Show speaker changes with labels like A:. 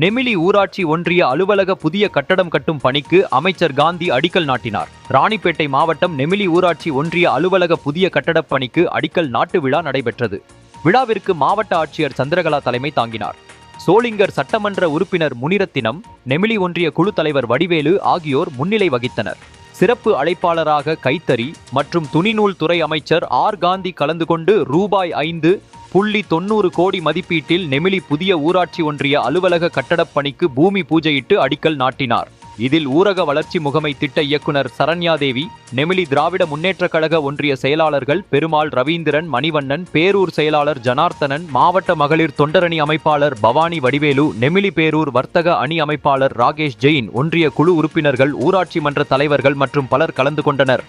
A: நெமிலி ஊராட்சி ஒன்றிய அலுவலக புதிய கட்டடம் கட்டும் பணிக்கு அமைச்சர் காந்தி அடிக்கல் நாட்டினார். ராணிப்பேட்டை மாவட்டம் நெமிலி ஊராட்சி ஒன்றிய அலுவலக புதிய கட்டடப் பணிக்கு அடிக்கல் நாட்டு விழா நடைபெற்றது. விழாவிற்கு மாவட்ட ஆட்சியர் சந்திரகலா தலைமை தாங்கினார். சோளிங்கர் சட்டமன்ற உறுப்பினர் முனிரத்தினம் நெமிலி ஒன்றிய குழு தலைவர் வடிவேலு ஆகியோர் முன்னிலை வகித்தனர். சிறப்பு அழைப்பாளராக கைத்தறி மற்றும் துணிநூல் துறை அமைச்சர் ஆர். காந்தி கலந்து கொண்டு ரூபாய் ஐந்து புள்ளி தொண்ணூறு கோடி மதிப்பீட்டில் நெமிலி புதிய ஊராட்சி ஒன்றிய அலுவலக கட்டடப் பணிக்கு பூமி பூஜையிட்டு அடிக்கல் நாட்டினார். இதில் ஊரக வளர்ச்சி முகமை திட்ட இயக்குனர் சரண்யாதேவி நெமிலி திராவிட முன்னேற்றக் கழக ஒன்றிய செயலாளர்கள் பெருமாள் ரவீந்திரன் மணிவண்ணன் பேரூர் செயலாளர் ஜனார்த்தனன் மாவட்ட மகளிர் தொண்டரணி அமைப்பாளர் பவானி வடிவேலு நெமிலி பேரூர் வர்த்தக அணி அமைப்பாளர் ராகேஷ் ஜெயின் ஒன்றிய குழு உறுப்பினர்கள் ஊராட்சி மன்ற தலைவர்கள் மற்றும் பலர் கலந்து கொண்டனர்.